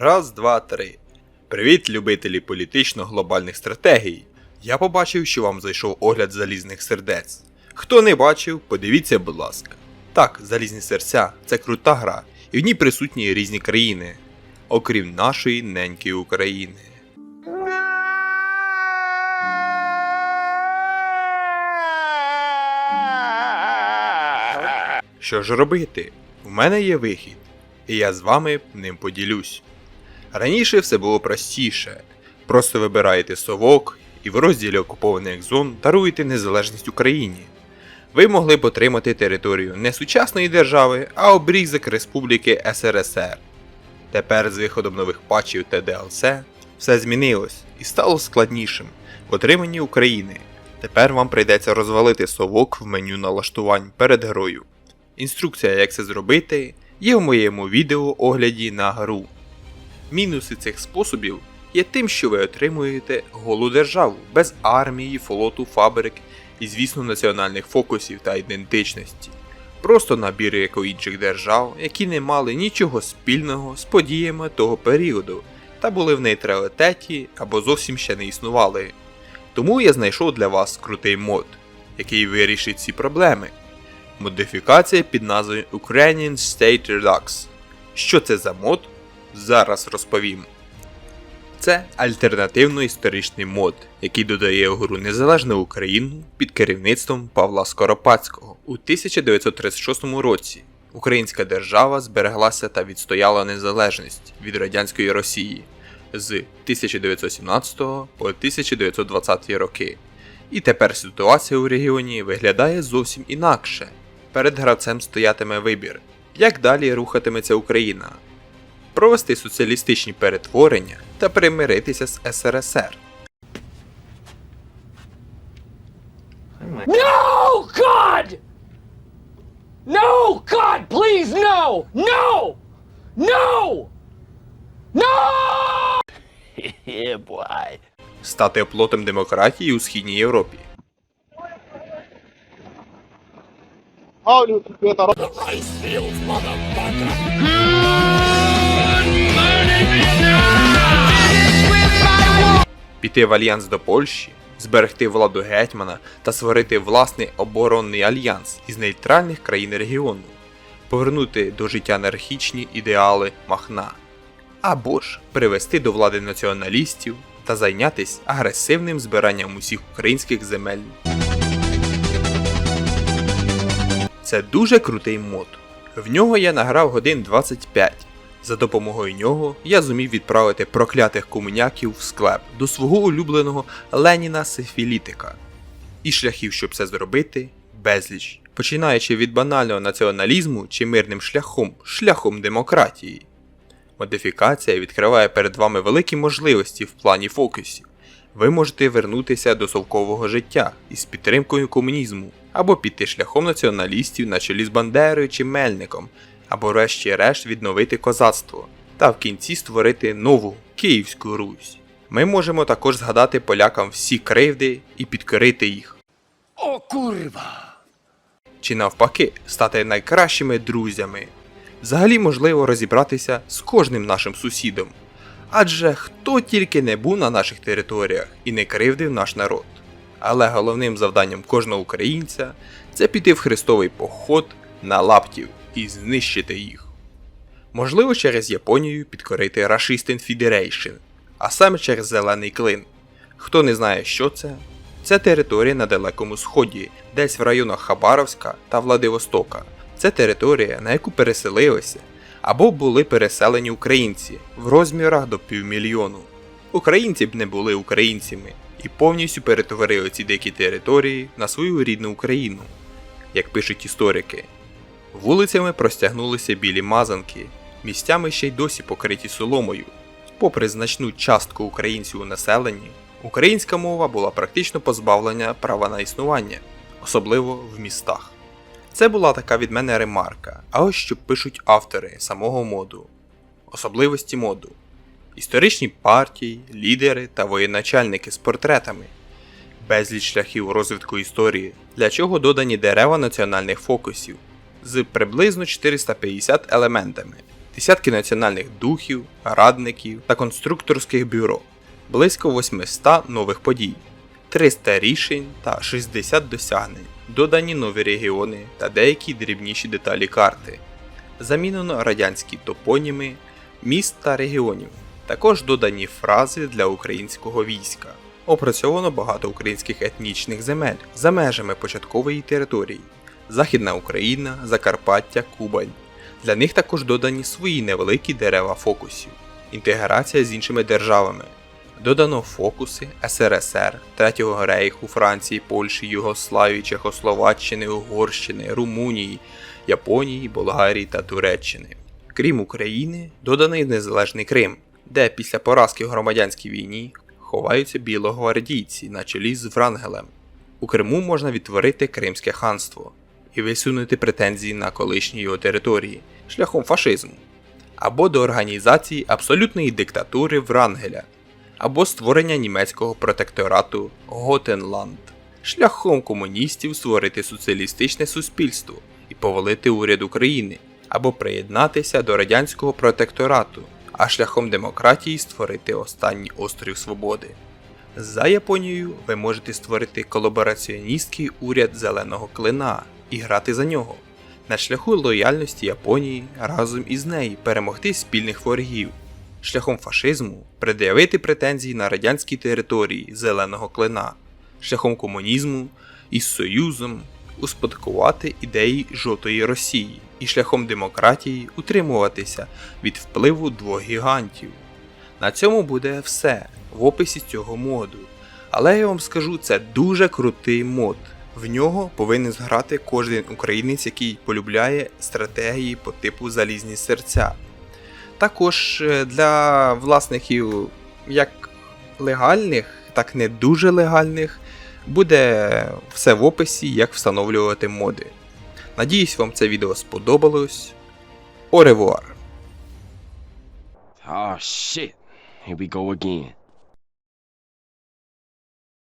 Раз, два, три. Привіт, любителі політично-глобальних стратегій. Я побачив, що вам зайшов огляд залізних сердець. Хто не бачив, подивіться, будь ласка. Так, залізні серця це крута гра, і в ній присутні різні країни, окрім нашої неньки України. Що ж робити? У мене є вихід, і я з вами ним поділюсь. Раніше все було простіше. Просто вибираєте совок і в розділі окупованих зон даруєте незалежність Україні. Ви могли б отримати територію не сучасної держави, а обрізок Республіки СРСР. Тепер з виходом нових патчів та DLC все змінилось і стало складнішим в отриманні України. Тепер вам прийдеться розвалити совок в меню налаштувань перед грою. Інструкція, як це зробити, є в моєму відео огляді на гру. Мінуси цих способів є тим, що ви отримуєте голу державу без армії, флоту, фабрик і, звісно, національних фокусів та ідентичності. Просто набір як у інших держав, які не мали нічого спільного з подіями того періоду та були в нейтралітеті або зовсім ще не існували. Тому я знайшов для вас крутий мод, який вирішить ці проблеми. Модифікація під назвою Ukrainian State Redux. Що це за мод? Зараз розповім. Це альтернативно-історичний мод, який додає гру незалежну Україну під керівництвом Павла Скоропадського. У 1936 році українська держава збереглася та відстояла незалежність від радянської Росії з 1917 по 1920 роки. І тепер ситуація у регіоні виглядає зовсім інакше. Перед гравцем стоятиме вибір, як далі рухатиметься Україна провести соціалістичні перетворення та примиритися з СРСР. No, God! No, God, please, no! No! No! No! Yeah, boy. стати оплотом демократії у східній Європі. Піти в альянс до Польщі, зберегти владу гетьмана та створити власний оборонний альянс із нейтральних країн регіону, повернути до життя анархічні ідеали Махна, або ж привести до влади націоналістів та зайнятися агресивним збиранням усіх українських земель. Це дуже крутий мод. В нього я награв годин 25. За допомогою нього я зумів відправити проклятих комуняків в склеп до свого улюбленого Леніна Сифілітика. І шляхів, щоб це зробити, безліч, починаючи від банального націоналізму чи мирним шляхом, шляхом демократії. Модифікація відкриває перед вами великі можливості в плані фокусів. Ви можете вернутися до совкового життя із підтримкою комунізму, або піти шляхом націоналістів на чолі з Бандерою чи Мельником, або врешті-решт відновити козацтво, та в кінці створити нову Київську Русь. Ми можемо також згадати полякам всі кривди і підкорити їх. О, kurwa! Чи навпаки стати найкращими друзями. Взагалі можливо розібратися з кожним нашим сусідом. Адже хто тільки не був на наших територіях і не кривдив наш народ. Але головним завданням кожного українця це піти в хрестовий поход на лаптів і знищити їх. Можливо, через Японію підкорити Rashisten Federation, а саме через Зелений Клин. Хто не знає, що це, це територія на Далекому Сході, десь в районах Хабаровська та Владивостока. Це територія, на яку переселилися або були переселені українці в розмірах до півмільйону. Українці б не були українцями і повністю перетворили ці дикі території на свою рідну Україну, як пишуть історики. Вулицями простягнулися білі мазанки, місцями ще й досі покриті соломою. Попри значну частку українців у населенні, українська мова була практично позбавлена права на існування, особливо в містах. Це була така від мене ремарка, а ось що пишуть автори самого моду. Особливості моду. Історичні партії, лідери та воєначальники з портретами, безліч шляхів розвитку історії, для чого додані дерева національних фокусів з приблизно 450 елементами, десятки національних духів, радників та конструкторських бюро, близько 800 нових подій, 300 рішень та 60 досягнень, додані нові регіони та деякі дрібніші деталі карти. Замінено радянські топоніми міст та регіонів, також додані фрази для українського війська. Опрацьовано багато українських етнічних земель за межами початкової території: Західна Україна, Закарпаття, Кубань. Для них також додані свої невеликі дерева фокусів, інтеграція з іншими державами. Додано фокуси СРСР, Третього рейху, Франції, Польщі, Югославії, Чехословаччини, Угорщини, Румунії, Японії, Болгарії та Туреччини. Крім України, доданий незалежний Крим, де після поразки в громадянській війні ховаються білогвардійці на чолі з Врангелем. У Криму можна відтворити Кримське ханство і висунути претензії на колишні його території шляхом фашизму, або до організації абсолютної диктатури Врангеля, або створення німецького протекторату Готенланд, шляхом комуністів створити соціалістичне суспільство і повалити уряд України, або приєднатися до радянського протекторату, а шляхом демократії створити останній острів свободи. За Японією ви можете створити колабораціоністський уряд зеленого клина і грати за нього. На шляху лояльності Японії разом із нею перемогти спільних ворогів, шляхом фашизму пред'явити претензії на радянські території зеленого клина, шляхом комунізму із Союзом успадкувати ідеї жовтої Росії і шляхом демократії утримуватися від впливу двох гігантів. На цьому буде все в описі цього моду. Але я вам скажу, це дуже крутий мод. В нього повинен зграти кожен українець, який полюбляє стратегії по типу залізні серця. Також е, для власників як легальних, так не дуже легальних, буде все в описі, як встановлювати моди. Надіюсь, вам це відео сподобалось. Оревуар! Oh shit. Here we go again.